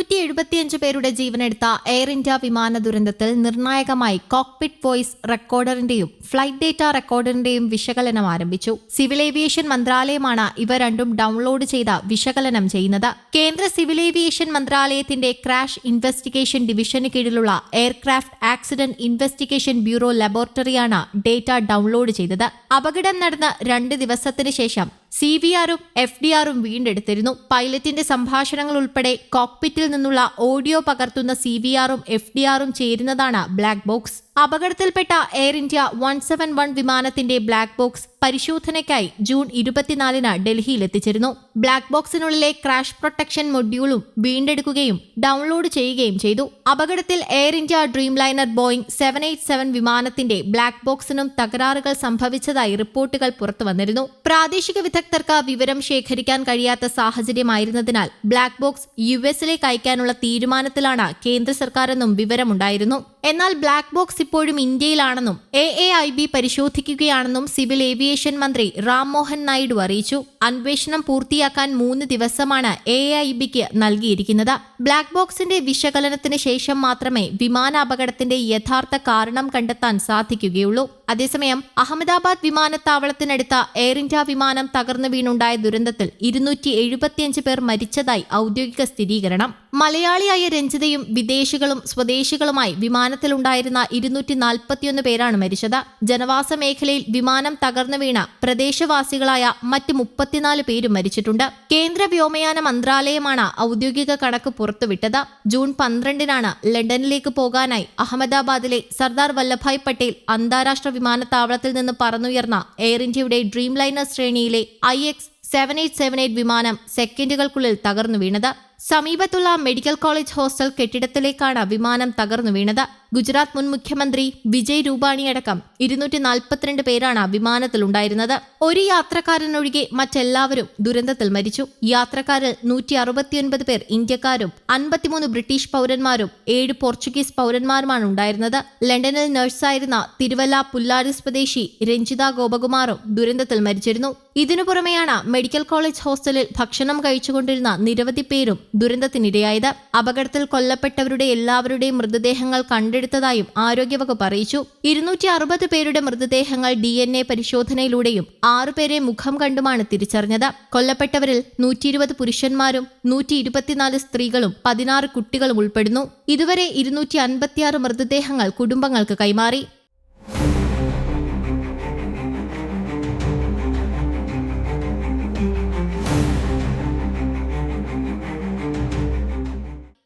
ഇരുന്നൂറ്റി എഴുപത്തിയഞ്ച് പേരുടെ ജീവനെടുത്ത എയർ ഇന്ത്യ വിമാന ദുരന്തത്തിൽ നിർണായകമായി കോക്പിറ്റ് വോയിസ് റെക്കോർഡറിന്റെയും ഫ്ലൈറ്റ് ഡേറ്റ റെക്കോർഡറിന്റെയും വിശകലനം ആരംഭിച്ചു. സിവിൽ ഏവിയേഷൻ മന്ത്രാലയമാണ് ഇവ രണ്ടും ഡൗൺലോഡ് ചെയ്ത വിശകലനം ചെയ്യുന്നത്. കേന്ദ്ര സിവിൽ ഏവിയേഷൻ മന്ത്രാലയത്തിന്റെ ക്രാഷ് ഇൻവെസ്റ്റിഗേഷൻ ഡിവിഷന് കീഴിലുള്ള എയർക്രാഫ്റ്റ് ആക്സിഡന്റ് ഇൻവെസ്റ്റിഗേഷൻ ബ്യൂറോ ലബോറട്ടറിയാണ് ഡേറ്റ ഡൗൺലോഡ് ചെയ്തത്. അപകടം നടന്ന രണ്ട് ദിവസത്തിന് ശേഷം സി വി ആറും എഫ് ഡി ആറും വീണ്ടെടുത്തിരുന്നു. പൈലറ്റിന്റെ സംഭാഷണങ്ങൾ ഉൾപ്പെടെ കോക്പിറ്റിൽ നിന്നുള്ള ഓഡിയോ പകർത്തുന്ന സി വി ആറും എഫ് ഡി ആറും ചേരുന്നതാണ് ബ്ലാക്ക് ബോക്സ് അപകടത്തിൽപ്പെട്ട Air India one seven one വിമാനത്തിന്റെ ബ്ലാക്ക് ബോക്സ് പരിശോധനയ്ക്കായി ജൂൺ ഇരുപത്തിനാലിന് ഡൽഹിയിൽ എത്തിച്ചിരുന്നു ബ്ലാക്ക് ബോക്സിനുള്ളിലെ ക്രാഷ് പ്രൊട്ടക്ഷൻ മൊഡ്യൂളും വീണ്ടെടുക്കുകയും ഡൗൺലോഡ് ചെയ്യുകയും ചെയ്തു. അപകടത്തിൽ Air India Dreamliner Boeing seven eight seven വിമാനത്തിന്റെ ബ്ലാക്ക് ബോക്സിനും തകരാറുകൾ സംഭവിച്ചതായി റിപ്പോർട്ടുകൾ പുറത്തുവന്നിരുന്നു പ്രാദേശിക വിദഗ്ധർക്ക് വിവരം ശേഖരിക്കാൻ കഴിയാത്ത സാഹചര്യമായിരുന്നതിനാൽ ബ്ലാക്ക് ബോക്സ് യു എസിലേക്ക് അയക്കാനുള്ള തീരുമാനത്തിലാണ് കേന്ദ്ര സർക്കാരെന്നും വിവരമുണ്ടായിരുന്നു. എന്നാൽ ബ്ലാക്ക് ബോക്സ് ഇപ്പോഴും ഇന്ത്യയിലാണെന്നും എ എ ഐ ബി പരിശോധിക്കുകയാണെന്നും സിവിൽ ഏവിയേഷൻ മന്ത്രി റാം മോഹൻ നായിഡു അറിയിച്ചു. അന്വേഷണം പൂർത്തിയാക്കാൻ മൂന്ന് ദിവസമാണ് എ ഐ ബിക്ക് നൽകിയിരിക്കുന്നത്. ബ്ലാക്ക് ബോക്സിന്റെ വിശകലനത്തിന് ശേഷം മാത്രമേ വിമാന അപകടത്തിന്റെ യഥാർത്ഥ കാരണം കണ്ടെത്താൻ സാധിക്കുകയുള്ളൂ. അതേസമയം അഹമ്മദാബാദ് വിമാനത്താവളത്തിനടുത്ത എയർ ഇന്ത്യ വിമാനം തകർന്നു വീണുണ്ടായ ദുരന്തത്തിൽ ഇരുന്നൂറ്റി എഴുപത്തിയഞ്ച് പേർ മരിച്ചതായി ഔദ്യോഗിക സ്ഥിരീകരണം. മലയാളിയായ രഞ്ജിതയും വിദേശികളും സ്വദേശികളുമായി വിമാനത്തിലുണ്ടായിരുന്ന ഇരുന്നൂറ്റി നാൽപ്പത്തിയൊന്ന് പേരാണ് മരിച്ചത്. ജനവാസ മേഖലയിൽ വിമാനം തകർന്നു വീണ പ്രദേശവാസികളായ മറ്റ് മുപ്പത്തിനാല് പേരും മരിച്ചിട്ടുണ്ട്. കേന്ദ്ര വ്യോമയാന മന്ത്രാലയമാണ് ഔദ്യോഗിക കണക്ക് പുറത്തുവിട്ടത്. ജൂൺ പന്ത്രണ്ടിനാണ് ലണ്ടനിലേക്ക് പോകാനായി അഹമ്മദാബാദിലെ സർദാർ വല്ലഭായ് പട്ടേൽ അന്താരാഷ്ട്ര വിമാനത്താവളത്തിൽ നിന്ന് പറന്നുയർന്ന എയർ ഇന്ത്യയുടെ ഡ്രീം ലൈനർ ശ്രേണിയിലെ I X seven eight seven eight വിമാനം സെക്കൻഡുകൾക്കുള്ളിൽ തകർന്നു വീണത്. സമീപത്തുള്ള മെഡിക്കൽ കോളേജ് ഹോസ്റ്റൽ കെട്ടിടത്തിലേക്കാണ് വിമാനം തകർന്നു വീണത്. ഗുജറാത്ത് മുൻ മുഖ്യമന്ത്രി വിജയ് രൂപാണി അടക്കം ഇരുന്നൂറ്റി നാൽപ്പത്തിരണ്ട് പേരാണ് വിമാനത്തിലുണ്ടായിരുന്നത്. ഒരു യാത്രക്കാരനൊഴികെ മറ്റെല്ലാവരും ദുരന്തത്തിൽ മരിച്ചു. യാത്രക്കാരിൽ നൂറ്റി അറുപത്തിയൊൻപത് പേർ ഇന്ത്യക്കാരും അൻപത്തിമൂന്ന് ബ്രിട്ടീഷ് പൗരന്മാരും ഏഴ് പോർച്ചുഗീസ് പൗരന്മാരുമാണ് ഉണ്ടായിരുന്നത്. ലണ്ടനിൽ നഴ്സായിരുന്ന തിരുവല്ല പുല്ലാരി സ്വദേശി രഞ്ജിത ഗോപകുമാറും ദുരന്തത്തിൽ മരിച്ചിരുന്നു. ഇതിനു പുറമെയാണ് മെഡിക്കൽ കോളേജ് ഹോസ്റ്റലിൽ ഭക്ഷണം കഴിച്ചുകൊണ്ടിരുന്ന നിരവധി പേരും ദുരന്തത്തിനിരയായത്. അപകടത്തിൽ കൊല്ലപ്പെട്ടവരുടെ എല്ലാവരുടെയും മൃതദേഹങ്ങൾ കണ്ടെടുത്തതായും ആരോഗ്യവകുപ്പ് അറിയിച്ചു. ഇരുന്നൂറ്റി അറുപത് പേരുടെ മൃതദേഹങ്ങൾ ഡി എൻ എ പരിശോധനയിലൂടെയും ആറുപേരെ മുഖം കണ്ടുമാണ് തിരിച്ചറിഞ്ഞത്. കൊല്ലപ്പെട്ടവരിൽ നൂറ്റി ഇരുപത് പുരുഷന്മാരും നൂറ്റി ഇരുപത്തിനാല് സ്ത്രീകളും പതിനാറ് കുട്ടികളും ഉൾപ്പെടുന്നു. ഇതുവരെ ഇരുന്നൂറ്റി അൻപത്തിയാറ് മൃതദേഹങ്ങൾ കുടുംബങ്ങൾക്ക് കൈമാറി.